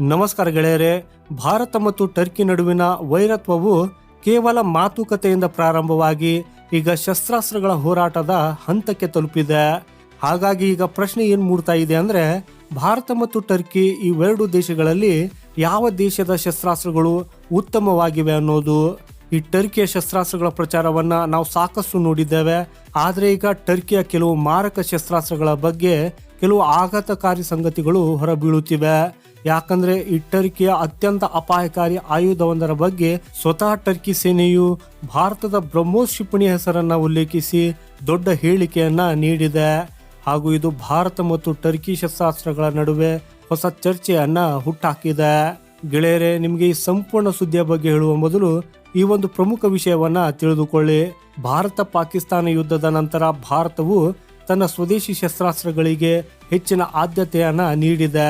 ನಮಸ್ಕಾರ ಗೆಳೆಯರೆ, ಭಾರತ ಮತ್ತು ಟರ್ಕಿ ನಡುವಿನ ವೈರತ್ವವು ಕೇವಲ ಮಾತುಕತೆಯಿಂದ ಪ್ರಾರಂಭವಾಗಿ ಈಗ ಶಸ್ತ್ರಾಸ್ತ್ರಗಳ ಹೋರಾಟದ ಹಂತಕ್ಕೆ ತಲುಪಿದೆ. ಹಾಗಾಗಿ ಈಗ ಪ್ರಶ್ನೆ ಏನು ಮೂಡ್ತಾ ಇದೆ ಅಂದ್ರೆ, ಭಾರತ ಮತ್ತು ಟರ್ಕಿ ಇವೆರಡು ದೇಶಗಳಲ್ಲಿ ಯಾವ ದೇಶದ ಶಸ್ತ್ರಾಸ್ತ್ರಗಳು ಉತ್ತಮವಾಗಿವೆ ಅನ್ನೋದು. ಈ ಟರ್ಕಿಯ ಶಸ್ತ್ರಾಸ್ತ್ರಗಳ ಪ್ರಚಾರವನ್ನ ನಾವು ಸಾಕಷ್ಟು ನೋಡಿದ್ದೇವೆ. ಆದರೆ ಈಗ ಟರ್ಕಿಯ ಕೆಲವು ಮಾರಕ ಶಸ್ತ್ರಾಸ್ತ್ರಗಳ ಬಗ್ಗೆ ಕೆಲವು ಆಘಾತಕಾರಿ ಸಂಗತಿಗಳು ಹೊರಬೀಳುತ್ತಿವೆ. ಯಾಕಂದ್ರೆ ಈ ಟರ್ಕಿಯ ಅತ್ಯಂತ ಅಪಾಯಕಾರಿ ಆಯುಧವೊಂದರ ಬಗ್ಗೆ ಸ್ವತಃ ಟರ್ಕಿ ಸೇನೆಯು ಭಾರತದ ಬ್ರಹ್ಮೋಸ್ ಕ್ಷಿಪಣಿ ಹೆಸರನ್ನ ಉಲ್ಲೇಖಿಸಿ ದೊಡ್ಡ ಹೇಳಿಕೆಯನ್ನ ನೀಡಿದೆ. ಹಾಗೂ ಇದು ಭಾರತ ಮತ್ತು ಟರ್ಕಿ ಶಸ್ತ್ರಾಸ್ತ್ರಗಳ ನಡುವೆ ಹೊಸ ಚರ್ಚೆಯನ್ನ ಹುಟ್ಟಾಕಿದೆ. ಗೆಳೆಯರೆ, ನಿಮಗೆ ಈ ಸಂಪೂರ್ಣ ಸುದ್ದಿಯ ಬಗ್ಗೆ ಹೇಳುವ ಮೊದಲು ಈ ಒಂದು ಪ್ರಮುಖ ವಿಷಯವನ್ನ ತಿಳಿದುಕೊಳ್ಳಿ. ಭಾರತ ಪಾಕಿಸ್ತಾನ ಯುದ್ಧದ ನಂತರ ಭಾರತವು ತನ್ನ ಸ್ವದೇಶಿ ಶಸ್ತ್ರಾಸ್ತ್ರಗಳಿಗೆ ಹೆಚ್ಚಿನ ಆದ್ಯತೆಯನ್ನ ನೀಡಿದೆ.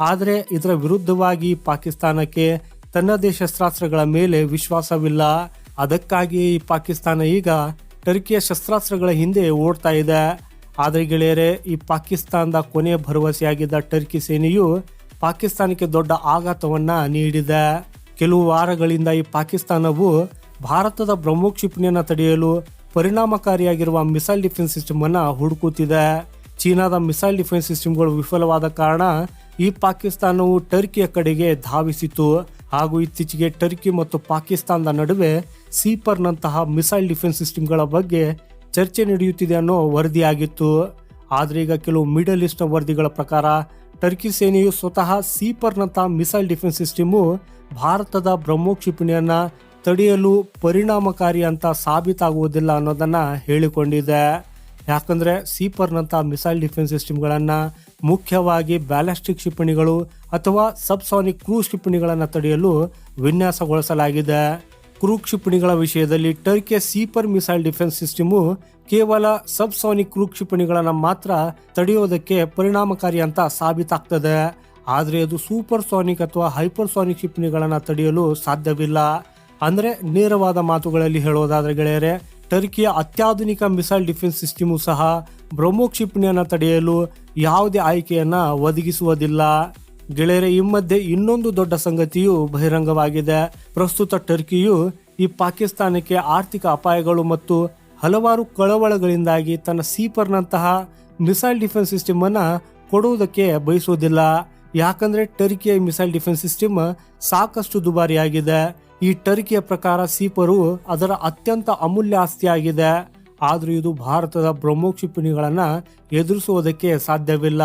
ಆದರೆ ಇದರ ವಿರುದ್ಧವಾಗಿ ಪಾಕಿಸ್ತಾನಕ್ಕೆ ತನ್ನದೇ ಶಸ್ತ್ರಾಸ್ತ್ರಗಳ ಮೇಲೆ ವಿಶ್ವಾಸವಿಲ್ಲ. ಅದಕ್ಕಾಗಿ ಪಾಕಿಸ್ತಾನ ಈಗ ಟರ್ಕಿಯ ಶಸ್ತ್ರಾಸ್ತ್ರಗಳ ಹಿಂದೆ ಓಡ್ತಾ ಇದೆ. ಆದರೆ ಗೆಳೆಯರೆ, ಈ ಪಾಕಿಸ್ತಾನದ ಕೊನೆಯ ಭರವಸೆಯಾಗಿದ್ದ ಟರ್ಕಿ ಸೇನೆಯು ಪಾಕಿಸ್ತಾನಕ್ಕೆ ದೊಡ್ಡ ಆಘಾತವನ್ನು ನೀಡಿದೆ. ಕೆಲವು ವಾರಗಳಿಂದ ಈ ಪಾಕಿಸ್ತಾನವು ಭಾರತದ ಬ್ರಹ್ಮೋಕ್ಷಿಪಣಿಯನ್ನು ತಡೆಯಲು ಪರಿಣಾಮಕಾರಿಯಾಗಿರುವ ಮಿಸೈಲ್ ಡಿಫೆನ್ಸ್ ಸಿಸ್ಟಮ್ ಅನ್ನ ಹುಡುಕುತ್ತಿದೆ. ಚೀನಾದ ಮಿಸೈಲ್ ಡಿಫೆನ್ಸ್ ಸಿಸ್ಟಮ್ಗಳು ವಿಫಲವಾದ ಕಾರಣ ಈ ಪಾಕಿಸ್ತಾನವು ಟರ್ಕಿಯ ಕಡೆಗೆ ಧಾವಿಸಿತು ಹಾಗೂ ಇತ್ತೀಚೆಗೆ ಟರ್ಕಿ ಮತ್ತು ಪಾಕಿಸ್ತಾನದ ನಡುವೆ ಸೀಪರ್ನಂತಹ ಮಿಸೈಲ್ ಡಿಫೆನ್ಸ್ ಸಿಸ್ಟಮ್ಗಳ ಬಗ್ಗೆ ಚರ್ಚೆ ನಡೆಯುತ್ತಿದೆ ಅನ್ನೋ ವರದಿಯಾಗಿತ್ತು. ಆದರೆ ಈಗ ಕೆಲವು ಮಿಡಲ್ ಈಸ್ಟ್ನ ವರದಿಗಳ ಪ್ರಕಾರ ಟರ್ಕಿ ಸೇನೆಯು ಸ್ವತಃ ಸೀಪರ್ನಂತಹ ಮಿಸೈಲ್ ಡಿಫೆನ್ಸ್ ಸಿಸ್ಟಮು ಭಾರತದ ಬ್ರಹ್ಮೋ ಕ್ಷಿಪಣಿಯನ್ನ ತಡೆಯಲು ಪರಿಣಾಮಕಾರಿ ಅಂತ ಸಾಬೀತಾಗುವುದಿಲ್ಲ ಅನ್ನೋದನ್ನ ಹೇಳಿಕೊಂಡಿದೆ. ಯಾಕಂದ್ರೆ ಸೀಪರ್ನಂಥ ಮಿಸೈಲ್ ಡಿಫೆನ್ಸ್ ಸಿಸ್ಟಮ್ಗಳನ್ನು ಮುಖ್ಯವಾಗಿ ಬ್ಯಾಲಿಸ್ಟಿಕ್ ಕ್ಷಿಪಣಿಗಳು ಅಥವಾ ಸಬ್ಸಾನಿಕ್ ಕ್ರೂ ಕ್ಷಿಪಣಿಗಳನ್ನು ತಡೆಯಲು ವಿನ್ಯಾಸಗೊಳಿಸಲಾಗಿದೆ. ಕ್ರೂ ಕ್ಷಿಪಣಿಗಳ ವಿಷಯದಲ್ಲಿ ಟರ್ಕಿಯ ಸೀಪರ್ ಮಿಸೈಲ್ ಡಿಫೆನ್ಸ್ ಸಿಸ್ಟಮು ಕೇವಲ ಸಬ್ಸಾನಿಕ್ ಕ್ರೂ ಕ್ಷಿಪಣಿಗಳನ್ನು ಮಾತ್ರ ತಡೆಯೋದಕ್ಕೆ ಪರಿಣಾಮಕಾರಿ ಅಂತ ಸಾಬೀತಾಗ್ತದೆ. ಆದರೆ ಅದು ಸೂಪರ್ ಸಾನಿಕ್ ಅಥವಾ ಹೈಪರ್ ಸಾನಿಕ್ ಕ್ಷಿಪಣಿಗಳನ್ನು ತಡೆಯಲು ಸಾಧ್ಯವಿಲ್ಲ. ಅಂದ್ರೆ ನೇರವಾದ ಮಾತುಗಳಲ್ಲಿ ಹೇಳೋದಾದರೆ ಗೆಳೆಯರೆ, ಟರ್ಕಿಯ ಅತ್ಯಾಧುನಿಕ ಮಿಸೈಲ್ ಡಿಫೆನ್ಸ್ ಸಿಸ್ಟಮು ಸಹ ಬ್ರಹ್ಮೋ ಕ್ಷಿಪಣಿಯನ್ನು ತಡೆಯಲು ಯಾವುದೇ ಆಯ್ಕೆಯನ್ನು ಒದಗಿಸುವುದಿಲ್ಲ. ಗೆಳೆಯರೆ, ಈ ಮಧ್ಯೆ ಇನ್ನೊಂದು ದೊಡ್ಡ ಸಂಗತಿಯು ಬಹಿರಂಗವಾಗಿದೆ. ಪ್ರಸ್ತುತ ಟರ್ಕಿಯು ಈ ಪಾಕಿಸ್ತಾನಕ್ಕೆ ಆರ್ಥಿಕ ಅಪಾಯಗಳು ಮತ್ತು ಹಲವಾರು ಕಳವಳಗಳಿಂದಾಗಿ ತನ್ನ ಸೀಪರ್ನಂತಹ ಮಿಸೈಲ್ ಡಿಫೆನ್ಸ್ ಸಿಸ್ಟಮ್ ಅನ್ನ ಕೊಡುವುದಕ್ಕೆ ಬಯಸುವುದಿಲ್ಲ. ಯಾಕಂದ್ರೆ ಟರ್ಕಿಯ ಮಿಸೈಲ್ ಡಿಫೆನ್ಸ್ ಸಿಸ್ಟಮ್ ಸಾಕಷ್ಟು ದುಬಾರಿಯಾಗಿದೆ. ಈ ಟರ್ಕಿಯ ಪ್ರಕಾರ ಸೀಪರು ಅದರ ಅತ್ಯಂತ ಅಮೂಲ್ಯ ಆಸ್ತಿಯಾಗಿದೆ. ಆದರೂ ಇದು ಭಾರತದ ಬ್ರಹ್ಮೋ ಕ್ಷಿಪಣಿಗಳನ್ನ ಎದುರಿಸುವುದಕ್ಕೆ ಸಾಧ್ಯವಿಲ್ಲ.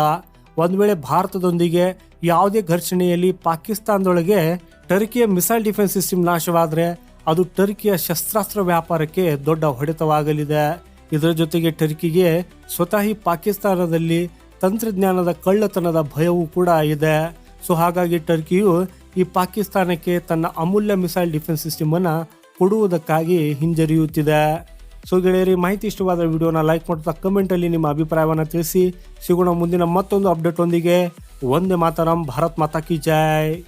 ಒಂದು ವೇಳೆ ಭಾರತದೊಂದಿಗೆ ಯಾವುದೇ ಘರ್ಷಣೆಯಲ್ಲಿ ಪಾಕಿಸ್ತಾನದೊಳಗೆ ಟರ್ಕಿಯ ಮಿಸೈಲ್ ಡಿಫೆನ್ಸ್ ಸಿಸ್ಟಮ್ ನಾಶವಾದರೆ ಅದು ಟರ್ಕಿಯ ಶಸ್ತ್ರಾಸ್ತ್ರ ವ್ಯಾಪಾರಕ್ಕೆ ದೊಡ್ಡ ಹೊಡೆತವಾಗಲಿದೆ. ಇದರ ಜೊತೆಗೆ ಟರ್ಕಿಗೆ ಸ್ವತಃ ಪಾಕಿಸ್ತಾನದಲ್ಲಿ ತಂತ್ರಜ್ಞಾನದ ಕಳ್ಳತನದ ಭಯವೂ ಕೂಡ ಇದೆ. ಸೊ ಹಾಗಾಗಿ ಟರ್ಕಿಯು ಈ ಪಾಕಿಸ್ತಾನಕ್ಕೆ ತನ್ನ ಅಮೂಲ್ಯ ಮಿಸೈಲ್ ಡಿಫೆನ್ಸ್ ಸಿಸ್ಟಮ್ ಅನ್ನ ಕೊಡುವುದಕ್ಕಾಗಿ ಹಿಂಜರಿಯುತ್ತಿದೆ. ಸೊ ಗೆಳೆಯರಿ ಮಾಹಿತಿ ಇಷ್ಟವಾದ ವಿಡಿಯೋನ ಲೈಕ್ ಮಾಡ್ತಾ ಕಮೆಂಟಲ್ಲಿ ನಿಮ್ಮ ಅಭಿಪ್ರಾಯವನ್ನು ತಿಳಿಸಿ. ಸಿಗೋಣ ಮುಂದಿನ ಮತ್ತೊಂದು ಅಪ್ಡೇಟ್ ಒಂದಿಗೆ. ಒಂದೇ ಮಾತರಂ, ಭಾರತ್ ಮಾತಾ ಕಿ ಜೈ.